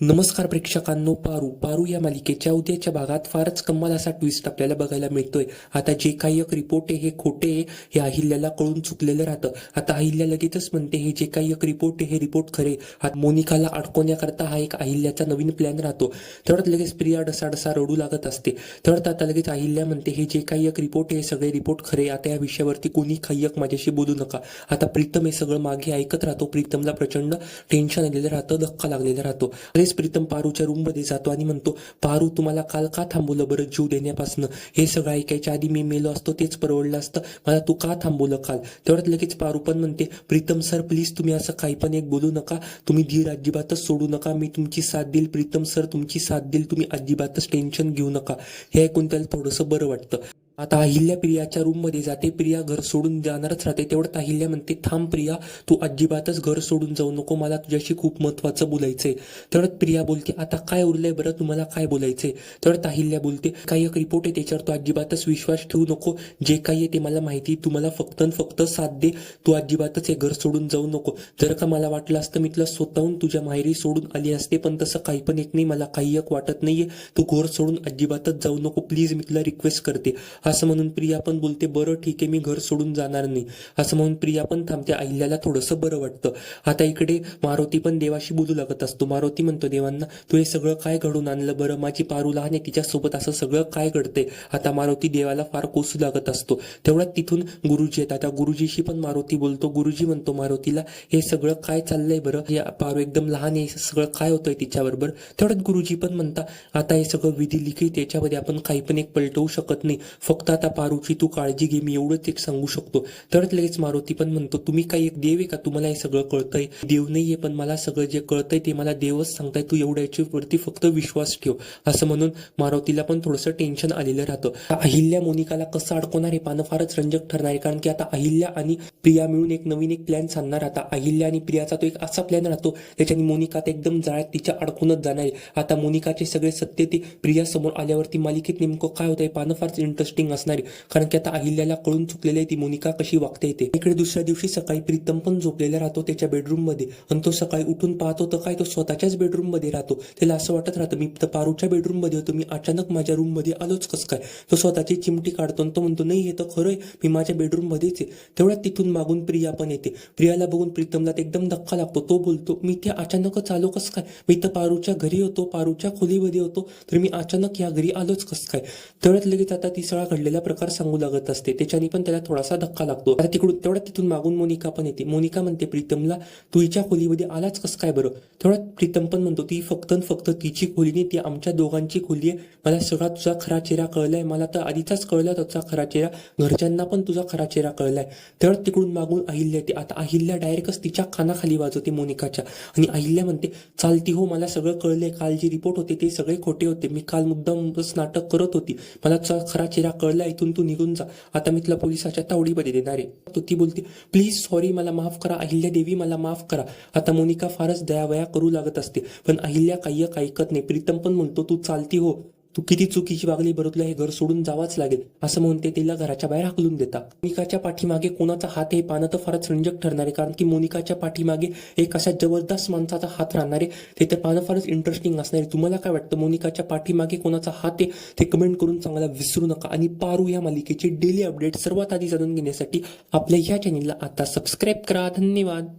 नमस्कार प्रेक्षकांनो पारू. पारू या मालिकेच्या उद्याच्या भागात फारच कमाल असा ट्विस्ट आपल्याला बघायला मिळतोय. आता जे काही एक रिपोर्ट आहे हे खोटे आहे हे अहिल्याला कळून चुकलेलं राहतं. आता अहिल्या लगेचच म्हणते हे जे काही एक रिपोर्ट आहे हे रिपोर्ट खरे मोनिकाला अडकवण्याकरता हा एक अहिल्याचा नवीन प्लॅन राहतो. तर लगेच प्रिया डसाडसा रडू लागत असते. तर आता लगेच अहिल्या म्हणते हे जे काही एक रिपोर्ट आहे हे सगळे रिपोर्ट खरे आता या विषयावरती कोणी खय्यक माझ्याशी बोलू नका. आता प्रीतम हे सगळं मागे ऐकत राहतो. प्रीतमला प्रचंड टेन्शन आलेलं राहतं धक्का लागलेला राहतो. त्यावेळेस प्रीतम पारूच्या रूममध्ये जातो आणि म्हणतो पारू तुम्हाला काल का थांबवलं बरं जीव देण्यापासून? हे सगळं ऐकायच्या आधी मी मेलो असतो तेच परवडलं असतं. मला तू का थांबवलं काल? तेवढ्यात लगेच पारू पण म्हणते प्रीतम सर प्लीज तुम्ही असं काही पण एक बोलू नका. तुम्ही धीर अजिबातच सोडू नका. मी तुमची साथ देईल. प्रीतम सर तुमची साथ देईल. तुम्ही अजिबातच टेन्शन घेऊ नका. हे ऐकून त्याला थोडंसं बरं वाटतं. आता अहिल्या प्रियाच्या रूममध्ये जाते. प्रिया घर सोडून जाणारच राहते. तेवढ्यात अहिल्या म्हणते थांब प्रिया तू अजिबातच घर सोडून जाऊ नको. मला तुझ्याशी खूप महत्वाचं बोलायचंय. तेवढ्यात प्रिया बोलते आता काय उरलंय बरं? तुम्हाला काय बोलायचंय? तेवढ्यात अहिल्या बोलते काही एक रिपोर्ट आहे त्याच्यावर. तू अजिबातच विश्वास ठेवू नको. जे काही आहे ते मला माहिती तुम्हाला फक्त फक्त साथ दे. तू अजिबातच हे घर सोडून जाऊ नको. जर का मला वाटलं असतं मी तुला स्वतःहून तुझ्या माहेरी सोडून आली असते पण तसं काही पण एक नाही. मला काही एक वाटत नाहीये. तू घर सोडून अजिबातच जाऊ नको. प्लीज मी तुला रिक्वेस्ट करते. असं म्हणून प्रिया पण बोलते बरं ठीक आहे मी घर सोडून जाणार नाही. असं म्हणून प्रिया पण थांबते अहिल्याला थोडंसं बरं वाटतं. आता इकडे मारुती पण देवाशी बोलू लागत असतो. मारुती म्हणतो देवांना तू हे सगळं काय घडून आणलं? बरं माझी पारू लहान आहे तिच्यासोबत असं सगळं काय घडते आता मारुती देवाला फार कोसू लागत असतो. तेवढ्यात तिथून गुरुजी येतात. आता गुरुजीशी पण मारुती बोलतो. गुरुजी म्हणतो मारुतीला हे सगळं काय चाललंय बरं? हे पारू एकदम लहान आहे सगळं काय होतंय तिच्याबरोबर तेवढ्यात गुरुजी पण म्हणता आता हे सगळं विधी लिखित याच्यामध्ये आपण काही पण एक पलटवू शकत नाही. फक्त आता पारूची तू काळजी घे मी एवढंच एक सांगू शकतो. तरच लगेच मारुती पण म्हणतो तुम्ही काही एक देव आहे का? तुम्हाला हे सगळं कळतंय. देव नाहीये पण मला सगळं जे कळतंय ते मला देवच सांगताय. तू एवढ्या याच्यावरती फक्त विश्वास ठेव. असं म्हणून मारुतीला पण थोडंसं टेन्शन आलेलं राहतं. अहिल्या मोनिकाला कसं अडकवणार हे पानं फारच रंजक ठरणार आहे कारण की आता अहिल्या आणि प्रिया मिळून एक नवीन एक प्लॅन सांगणार आता. अहिल्या आणि प्रियाचा तो एक असा प्लॅन राहतो त्याच्याने मोनिका आता एकदम जाळ्यात तिच्या अडकूनच जाणार आहे. आता मोनिकाचे सगळे सत्य ते प्रिया समोर आल्यावरती मालिकेत नेमकं काय होतंय पानं फारच इंटरेस्टिंग असणार असणारी कारण की आता अहिल्याला कळून चुकलेली आहे ती मोनिका कशी वागते येते इकडे दुसऱ्या दिवशी सकाळी प्रीतम पण झोपलेला राहतो त्याच्या बेडरूममध्ये आणि तो सकाळी उठून पाहतो तर काय तो स्वतःच्याच बेडरूममध्ये राहतो. त्याला असं वाटत राहतं मी तर पारूच्या बेडरूममध्ये होतो मी अचानक माझ्या रूममध्ये आलोच कसं काय? तो स्वतःची चिमटी काढतो आणि तो म्हणतो नाही हे तर खरंय मी माझ्या बेडरूम मध्येच आहे. तेवढ्यात तिथून मागून प्रिया पण येते. प्रियाला बघून प्रीतमला एकदम धक्का लागतो. तो बोलतो मी ते अचानकच आलो कसं काय? मी तर पारूच्या घरी होतो पारूच्या खोलीमध्ये होतो तर मी अचानक या घरी आलोच कसं काय? तेवढ्यात लगेच आता ती सळा घडलेला प्रकार सांगू लागत असते. त्याच्याने पण त्याला थोडासा धक्का लागतो. आता तिकडून तेवढ्यात तिथून मागून मोनिका पण येते. मोनिका म्हणते प्रीतमला तू हिच्या खोलीमध्ये आलाच कसं काय बरं? तेवढ्यात प्रीतम पण म्हणतो ती फक्त फक्त तिची खोली नाही ती आमच्या दोघांची खोली आहे. मला सगळा तुझा खरा चेहरा कळलाय. मला तर आधीचाच कळला तुझा खरा चेहरा. घरच्यांना पण तुझा खरा चेहरा कळलाय. तेवढ्यात तिकडून मागून अहिल्या येते. आता अहिल्या डायरेक्टच तिच्या कानाखाली वाजवते मोनिकाच्या. आणि अहिल्या म्हणते चालती हो मला सगळं कळलंय. काल जे रिपोर्ट होते ते सगळे खोटे होते. मी काल मुद्दाम नाटक करत होती. मला तुझा खरा चेहरा कळला इथून तू निघून जा. आता मी तुला पोलिसाच्या तावडीमध्ये देणार आहे. तो ती बोलते प्लीज सॉरी मला माफ करा. अहिल्या देवी मला माफ करा. आता मोनिका फारच दयावया करू लागत असते. पण अहिल्या काही ऐकत नाही. प्रीतम पण म्हणतो तू चालती हो. तू किती चुकीची वागली बरं तुला हे घर सोडून जावाच लागेल असं म्हणून ते तिला घराच्या बाहेर हाकलून देता मोनिकाच्या पाठीमागे कोणाचा हात हे पानं तर फारच रंजक ठरणार आहे कारण की मोनिकाच्या पाठीमागे एक अशा जबरदस्त माणसाचा हात राहणार आहे ते तर पानं फारच इंटरेस्टिंग असणार आहे. तुम्हाला काय वाटतं? मोनिकाच्या पाठीमागे कोणाचा हात आहे? ते कमेंट करून सांगायला विसरू नका आणि पारू या मालिकेचे डेली अपडेट सर्वात आधी जाणून घेण्यासाठी आपल्या ह्या चॅनलला आता सबस्क्राईब करा. धन्यवाद.